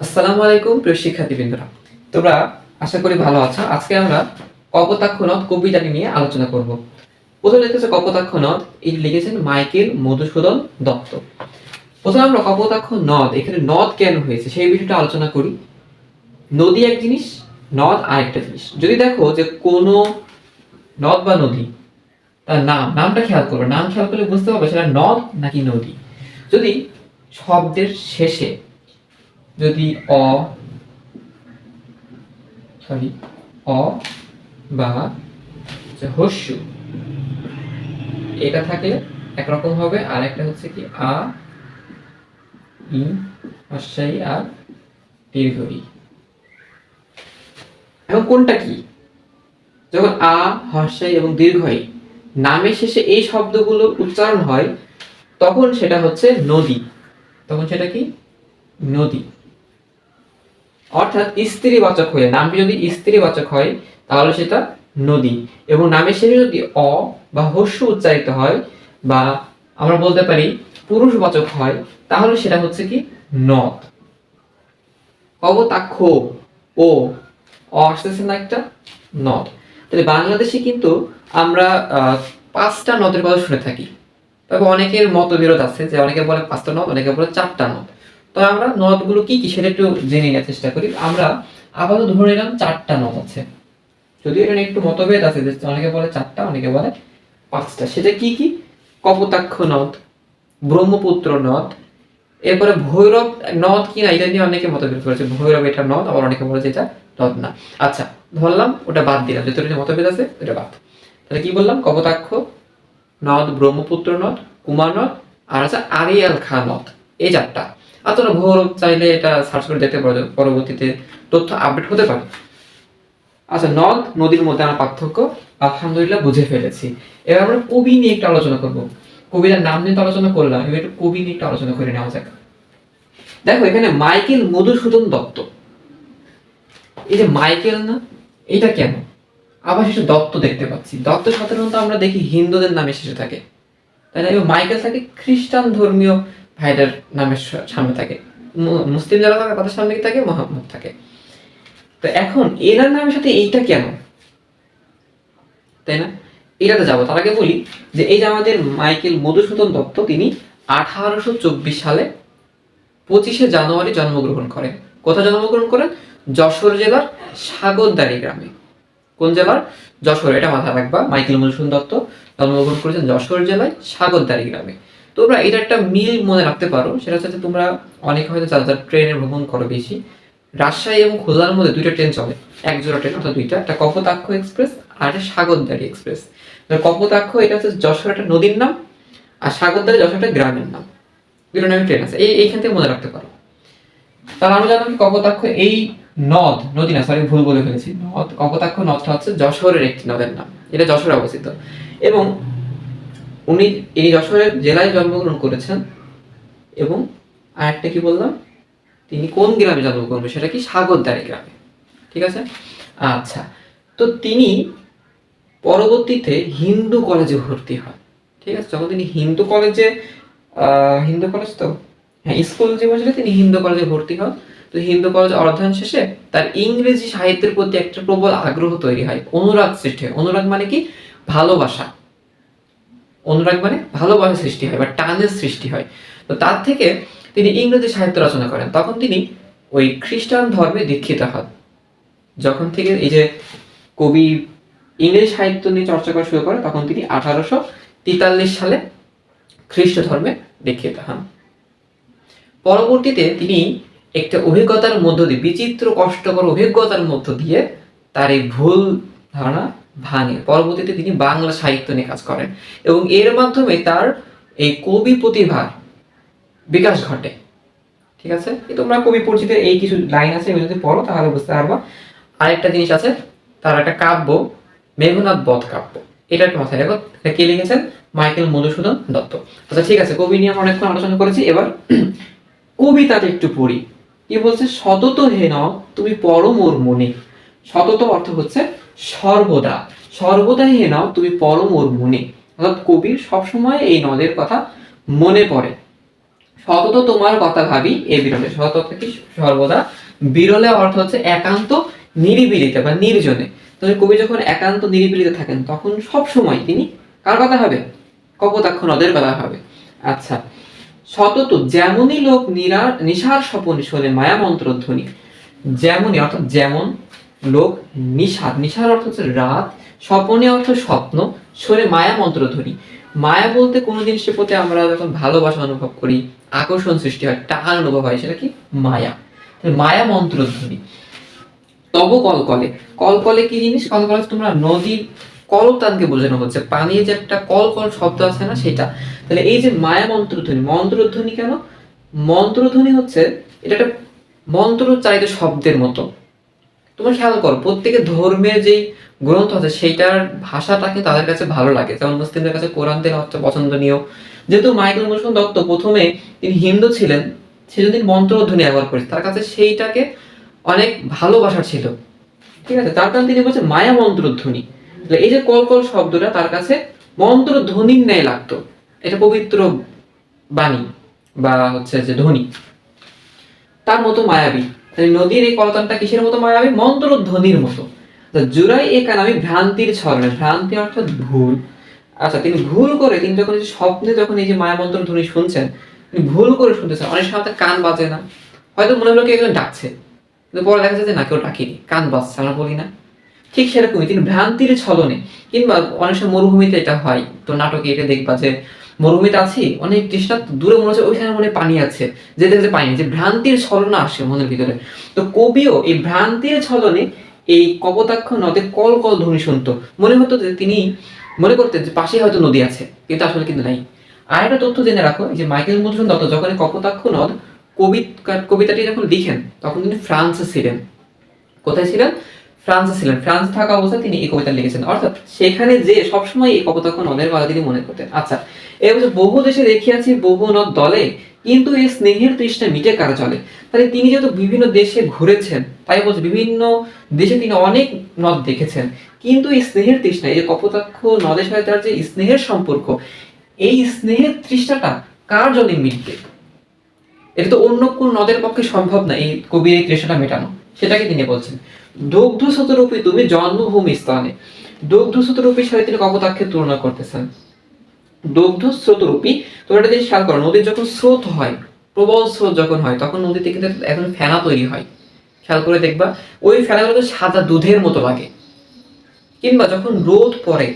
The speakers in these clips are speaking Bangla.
আসসালামু আলাইকুম, প্রিয় শিক্ষার্থীবৃন্দরা। তোমরা আশা করি ভালো আছো। আজকে আমরা কপোতাক্ষ নদ কবিতাটি নিয়ে আলোচনা করব। প্রথমে লিখেছে কপোতাক্ষ নদ, এটি লিখেছেন মাইকেল মধুসূদন দত্ত। প্রথমে আমরা কপোতাক্ষ নদ, এখানে নদ কেন হয়েছে, সেই বিষয়টা আলোচনা করি। নদী এক জিনিস, নদ আরেকটা জিনিস। যদি দেখো যে কোনো নদ বা নদী, তার নাম, নামটা খেয়াল করবে। নাম খেয়াল করলে বুঝতে পারবে সেটা নদ নাকি নদী। যদি শব্দের শেষে যদি অ সরি অ বা হস্য এটা থাকলে একরকম হবে, আর একটা হচ্ছে কি আ, ই হস্যাই আর দীর্ঘ ই এখন কোনটা কি? যখন আ হর্ষাই এবং দীর্ঘ ই নামের শেষে এই শব্দগুলো উচ্চারণ হয়, তখন সেটা হচ্ছে নদী। তখন সেটা কি? নদী। অর্থাৎ স্ত্রীবাচক হয়ে, নামটি যদি স্ত্রীবাচক হয়, তাহলে সেটা নদী। এবং নামের শেষে যদি অ বা হস্য উচ্চারিত হয় বা আমরা বলতে পারি পুরুষবাচক হয়, তাহলে সেটা হচ্ছে কি নদ। কবতাক্ষ ও আসতেছে না একটা নদ। তাহলে বাংলাদেশে কিন্তু আমরা পাঁচটা নদের কথা শুনে থাকি। তবে অনেকের মতবিরোধ আছে যে, অনেকে বলে পাঁচটা নদ, অনেকে বলে চারটা নদ। তো আমরা নদগুলো কি কি সেটা একটু জেনে নেওয়ার চেষ্টা করি। আমরা আপাতত ধরে নিলাম চারটা নদ আছে। যদিও এটা একটু মতভেদ আছে, যে অনেকে বলে চারটা, অনেকে বলে পাঁচটা। সেটা কি কি? কপোতাক্ষ নদ ব্রহ্মপুত্র নদ এরপরে ভৈরব নদ কি না, এটা নিয়ে অনেকে মতভেদ করেছে। ভৈরব এটা নদ আবার অনেকে বলেছে এটা নদ না। আচ্ছা ধরলাম, ওটা বাদ দিলাম। নিয়ে মতভেদ আছে, ওটা বাদ। তাহলে কি বললাম? কপোতাক্ষ নদ ব্রহ্মপুত্র নদ কুমার নদ আর আছে আরিয়াল খা নদ এই চারটা। আর তোমরা ভৈরব চাইলে এটা সার্চ করে দেখতে পারো, পরবর্তীতে তথ্য আপডেট হতে পারে। আচ্ছা নদ, নদীর মধ্যে আমার পার্থক্য আলহামদুলিল্লাহ বুঝে ফেলেছি। এবার আমরা কবি নিয়ে একটু আলোচনা করব। কবিতার নাম নিয়ে তো আলোচনা করলাম, এবার একটু কবি নিয়ে একটু আলোচনা করে নেওয়া যাক। দেখো, এখানে মাইকেল মধুসূদন দত্ত। এই যে মাইকেল না, এটা কেন? আবার শেষে দত্ত দেখতে পাচ্ছি। দত্ত সাধারণত আমরা দেখি হিন্দুদের নামে শেষে থাকে। তাই না? মাইকেল থাকে খ্রিস্টান ধর্মীয় ভাইদের নামের সামনে থাকে। মুসলিম যারা থাকে, তাদের সামনে থাকে? মোহাম্মদ থাকে। তো এখন এনার নামের সাথে এইটা কেন? তাই না? এটাতে যাব। তার আগে বলি যে এই যে আমাদের মাইকেল মধুসূদন দত্ত, তিনি আঠারোশো চব্বিশ সালে পঁচিশে জানুয়ারি জন্মগ্রহণ করেন। কোথায় জন্মগ্রহণ করেন? যশোর জেলার সাগরদাড়ি গ্রামে। কোন জেলার? যশোর। এটা মাথায় রাখবা। মাইকেল মধুসূদন দত্ত জন্মগ্রহণ করেছেন যশোর জেলায় সাগরদাড়ি গ্রামে। তোমরা এটা একটা মিল মনে রাখতে পারো, সেটা হচ্ছে তোমরা অনেক হয়তো যারা যারা ট্রেনে ভ্রমণ করো বেশি। রাজশাহী এবং খুলনার মধ্যে দুইটা ট্রেন চলে এক জোড়া ট্রেন অর্থাৎ দুইটা, একটা কপোতাক্ষ এক্সপ্রেস আর একটা সাগরদারি এক্সপ্রেস কপোতাক্ষ, এটা হচ্ছে যশোর একটা নদীর নাম, আর সাগরদারি যশোর একটা গ্রামের নাম। দুটো নামে ট্রেন আছে, এই এইখান থেকে মনে রাখতে পারো। তাহলে আমরা জানলাম কপোতাক্ষ, এই নদ, নদী না সরি ভুল বলে ফেলেছি। নদ, কপোতাক্ষ নদটা হচ্ছে যশোরের একটি নদের নাম, এটা যশোরে অবস্থিত। এবং উনি এই যশোরের জেলায় জন্মগ্রহণ করেছেন এবং আরেকটা কি বললাম? তিনি কোন গ্রামে জন্মগ্রহণ করেন? সেটা কি? সাগরদারি গ্রামে। ঠিক আছে? আচ্ছা। তো তিনি পরবর্তীতে হিন্দু কলেজে ভর্তি হন। ঠিক আছে? যখন তিনি হিন্দু কলেজে হিন্দু কলেজ তো? হ্যাঁ স্কুল জীবন শেষে তিনি হিন্দু কলেজে ভর্তি হন। তো হিন্দু কলেজে অধ্যয়ন শেষে তার ইংরেজি সাহিত্যের প্রতি একটা প্রবল আগ্রহ তৈরি হয়। অনুরাগ সৃষ্টি হয়। অনুরাগ মানে কি? ভালোবাসা। অনুরাগ মানে ভালোবাসা সৃষ্টি হয় বা টানের সৃষ্টি হয়। তো তার থেকে তিনি ইংরেজি সাহিত্য রচনা করেন। তখন তিনি ওই খ্রিস্টান ধর্মে দীক্ষিত হন। যখন থেকে এই যে কবি ইংরেজি সাহিত্য নিয়ে চর্চা করা শুরু করে, তখন তিনি আঠারোশো তেতাল্লিশ সালে খ্রিস্ট ধর্মে দীক্ষিত হন। পরবর্তীতে তিনি একটা অভিজ্ঞতার মধ্য দিয়ে, বিচিত্র কষ্টকর অভিজ্ঞতার মধ্য দিয়ে তার এই ভুল ধারণা ভাঙে। পরবর্তীতে তিনি বাংলা সাহিত্য নিয়ে কাজ করেন। এবং এর মাধ্যমে তার এই কবি প্রতিভার বিকাশ ঘটে। ঠিক আছে? তোমরা কবি পরিচিতের এই কিছু লাইন আছে, এগুলো যদি পড়ো, তাহলে বুঝতে পারবা। আরেকটা জিনিস আছে, তার একটা কাব্য, মেঘনাথ বধ কাব্য। এটা একটা মাথায় রাখো। কে লিখেছেন? মাইকেল মধুসূদন দত্ত। আচ্ছা ঠিক আছে, কবি নিয়ে আমরা অনেকক্ষণ আলোচনা করেছি। এবার কবিতাটা একটু পড়ি। কি বলছে? সতত হেন, তুমি পড়ো মোর মনে। সতত অর্থ হচ্ছে সর্বদা। সর্বদা হে নাও, তুমি পরম ওর মনে অর্থাৎ কবির সবসময় এই নদের কথা মনে পড়ে। সতত তোমার কথা ভাবি এ বিরলে। সতত কি সর্বদা। বিরলে অর্থ হচ্ছে একান্ত নিরিবিলিতে বা নির্জনে। তাহলে কবি যখন একান্ত নিরিবিলিতে থাকেন, তখন সব সময় তিনি কার কথা হবে কপোতাক্ষ নদের কথা হবে আচ্ছা সতত যেমনই লোক নিরা নিশার স্বপন শোনে মায়া মন্ত্র ধ্বনি যেমনই অর্থাৎ যেমন লোক নিশার নিশার অর্থ হচ্ছে রাত, স্বপনে অর্থ স্বপ্ন সরে মায়া মন্ত্র ধ্বনি মায়া বলতে কোনো জিনিসের প্রতি আমরা যখন ভালোবাসা অনুভব করি, আকর্ষণ সৃষ্টি হয়, টান অনুভব হয়, সেটা কি? মায়া। মায়া মন্ত্র ধ্বনি তব কলকলে। কলকলে কি জিনিস? কলকলে তোমরা নদীর কলতানকে বোঝানো হচ্ছে। পানির যে একটা কলকল শব্দ আছে না, সেটা। তাহলে এই যে মায়া মন্ত্রধ্বনি মন্ত্রধ্বনি কেন? মন্ত্রধ্বনি হচ্ছে, এটা একটা মন্ত্রোচ্চারিত শব্দের মতো। তোমরা খেয়াল করো প্রত্যেকের ধর্মের যেই গ্রন্থ আছে, সেইটার ভাষাটাকে তাদের কাছে ভালো লাগে। যেমন মুসলিমদের কাছে কোরআন তেল হচ্ছে পছন্দনীয়। যেহেতু মাইকেল মধুসূদন দত্ত প্রথমে তিনি হিন্দু ছিলেন সেজন্য তিনি মন্ত্রধ্বনি ব্যবহার করেছেন তার কাছে সেইটাকে অনেক ভালোবাসা ছিল। ঠিক আছে? তার কারণে তিনি বলছে মায়া মন্ত্রধ্বনি। এই যে কল কল শব্দটা তার কাছে মন্ত্রধ্বনির ন্যায় লাগতো। এটা পবিত্র বাণী বা হচ্ছে যে ধ্বনি। তার মতো মায়াবী। নদীর এই কলতানটা কিসের মতো মায়াবী মন্ত্রধ্বনির মতো। জুরাই এ কান ভ্রান্তির ছলনে ভ্রান্তি অর্থাৎ ভুল। আচ্ছা তিনি ভুল করে, তিনি যখন স্বপ্নে যখন এই যে মায়া মন্ত্র ধ্বনি শুনছেন, তিনি ভুল করে শুনতেছেন। অনেক সময় কান বাজে না। হয়তো মনে হলো কি একজন ডাকছে। কিন্তু পরে দেখা যাচ্ছে না, কেউ ডাকিনি। কান বাজছে, আমরা বলি না। ঠিক সেরকমই, তিনি ভ্রান্তির ছলনে। কিংবা অনেক সময় মরুভূমিতে এটা হয় তো নাটকে এটা দেখবা যে মরুভূমিতে আছি, অনেক তৃষ্ণা দূরে মনে হচ্ছে, ওইখানে মনে পানি আছে। যে দেখতে পানি যে ভ্রান্তির ছলনা আসে মনের ভিতরে। তো কবিও এই ভ্রান্তির ছলনে এই কপোতাক্ষ নদে কল কল ধ্বনি শুনতো। মনে হতো যে তিনি মনে করতেন যে পাশে হয়তো নদী আছে, কিন্তু আসলে কিন্তু নাই। আর একটা তথ্য জেনে রাখো যে মাইকেল মধুসূদন দত্ত যখন কপোতাক্ষ নদ কবিতা কবিতাটি যখন লিখেন, তখন তিনি ফ্রান্সে ছিলেন। কোথায় ছিলেন? ফ্রান্সে ছিলেন। ফ্রান্স থাকা অবস্থায় তিনি এই কবিতা লিখেছেন। অর্থাৎ সেখানে যে সবসময় এই কপোতাক্ষ নদের কথা তিনি মনে করতেন। আচ্ছা এবার বহু দেশে দেখিয়াছি, বহু নদ দলে, কিন্তু এই স্নেহের তৃষ্ণা মিটে কার চলে তাহলে তিনি যেহেতু বিভিন্ন দেশে ঘুরেছেন, তাই বলছে বিভিন্ন দেশে তিনি অনেক নদ দেখেছেন, কিন্তু এই স্নেহের তৃষ্ণা, এই যে কপোতাক্ষ নদের সাথে তার যে স্নেহের সম্পর্ক, এই স্নেহের তৃষ্ণাটা কার জন্য মিটবে? এটা তো অন্য কোন নদের পক্ষে সম্ভব না, এই কবির এই তৃষ্ণাটা মেটানো। সেটাকে তিনি বলছেন। দুগ্ধ শতরূপী তুমি জন্মভূমি স্থানে। দুগ্ধ শতরূপীর সাথে তিনি কপোতাক্ষের তুলনা করতেছেন। দুগ্ধ স্রোতরূপী তোমরা একটা জিনিস খেয়াল করো, নদীর যখন স্রোত হয়, প্রবল স্রোত যখন হয়, তখন নদীতে কিন্তু এখন ফেনা তৈরি হয়। খেয়াল করে দেখবা, ওই ফেনাগুলো তো সাদা দুধের মতো লাগে। কিংবা যখন রোদ পড়ে,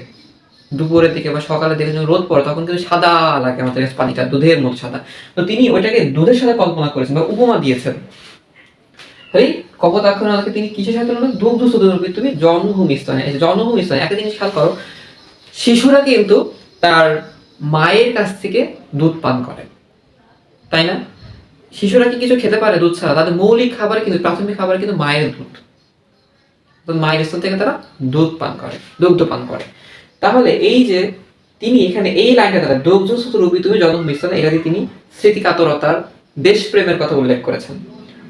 দুপুরের দিকে বা সকালের দিকে যখন রোদ পড়ে, তখন কিন্তু সাদা লাগে আমাদের পানিটা, দুধের মতো সাদা। তো তিনি ওইটাকে দুধের সাথে কল্পনা করেছেন বা উপমা দিয়েছেন। তাই কপোতাক্ষ নদকে তিনি কিসের সাথে তুলনা? দুগ্ধ সুদূরবী তুমি জন্মভূমি স্থানে জন্মভূমি স্থানে একটা জিনিস খেয়াল করো, শিশুরা কিন্তু তার মায়ের কাছ থেকে দুধ পান করে। তাই না? শিশুরা কি কিছু খেতে পারে দুধ ছাড়া? তাদের মৌলিক খাবার কিন্তু, প্রাথমিক খাবার কিন্তু মায়ের দুধ। মায়ের স্তর থেকে তারা দুধ পান করে, দুগ্ধ পান করে। তাহলে এই যে তিনি এখানে, এই লাইনটা দ্বারা দুগ্ধ সুত রূপী তুমি জন্ম মিশ্রণ এটা তিনি স্মৃতিকাতরতার, দেশপ্রেমের কথা উল্লেখ করেছেন।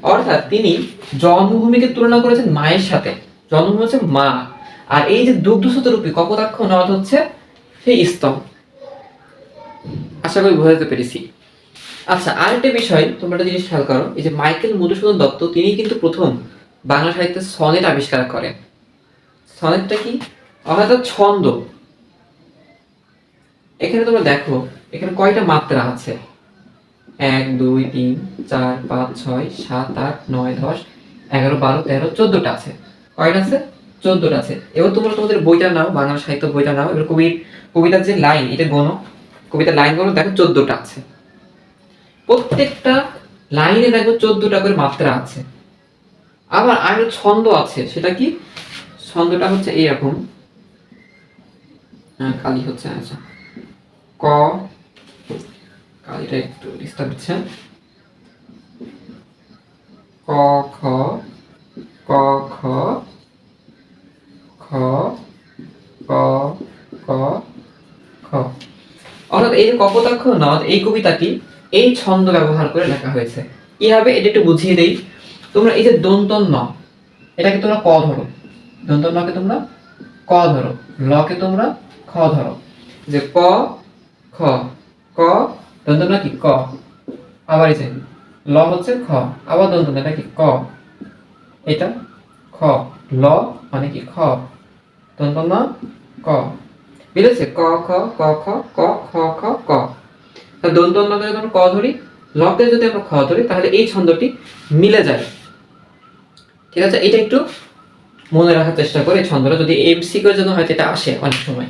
অর্থাৎ তিনি জন্মভূমিকে তুলনা করেছেন মায়ের সাথে। জন্মভূমি হচ্ছে মা। আর এই যে দুগ্ধসূত রূপী কপোতাক্ষ, নদ হচ্ছে সেই স্তম আশা করি বোঝাতে পেরেছি। আচ্ছা আরেকটা বিষয় তোমরা একটা জিনিস খেয়াল করো। এই যে মাইকেল মধুসূদন দত্ত, তিনি কিন্তু প্রথম বাংলা সাহিত্যে সনেট আবিষ্কার করেন। সনেটটা কি? অর্থাৎ ছন্দ। এখানে তোমরা দেখো, এখানে কয়টা মাত্রা আছে? এক দুই তিন চার পাঁচ ছয় সাত আট নয় দশ এগারো বারো তেরো চোদ্দটা আছে। কয়টা আছে? চোদ্দটা আছে। এবার তোমরা তোমাদের বইটা নাও বাংলা সাহিত্য বইটা নাও। এবার কবির কবিতার যে লাইন এটা গোনো। কবিতার লাইন গোনো দেখো চোদ্দটা আছে। প্রত্যেকটা লাইনে দেখো চোদ্দটা করে মাত্রা আছে। আবার আরও ছন্দ আছে সেটা কি? ছন্দটা হচ্ছে এইরকম হ্যাঁ, কালি হচ্ছে আচ্ছা। ক কালিটা একটু ডিস্টার্ব হচ্ছে ক, খ ক, খ খ, ক ক, খ। অর্থাৎ এই কপোতাক্ষ নদ, এই কবিতাটি এই ছন্দ ব্যবহার করে লেখা হয়েছে। কীভাবে? এটা একটু বুঝিয়ে দেই। তোমরা এই যে দন্তন ন, এটাকে তোমরা ক ধরো। দন্তন নকে তোমরা ক ধরো। লকে তোমরা খ ধরো। যে ক, খ, ক দন্তন কি ক? আবার এই ল হচ্ছে খ, আবার দন্ত ন কি ক? এটা খ। ল মানে কি খ? দন্ত ন? ক। মিলেছে ক, খ ক খ ক, খ খ, ক। তাহলে দন্ত নকে যদি আমরা ক ধরি লকে যদি আমরা খ ধরি, তাহলে এই ছন্দটি মিলে যায়। ঠিক আছে? এটা একটু মনে রাখার চেষ্টা করে ছন্দটা। যদি এমসিকের জন্য হয়তো এটা আসে অনেক সময়।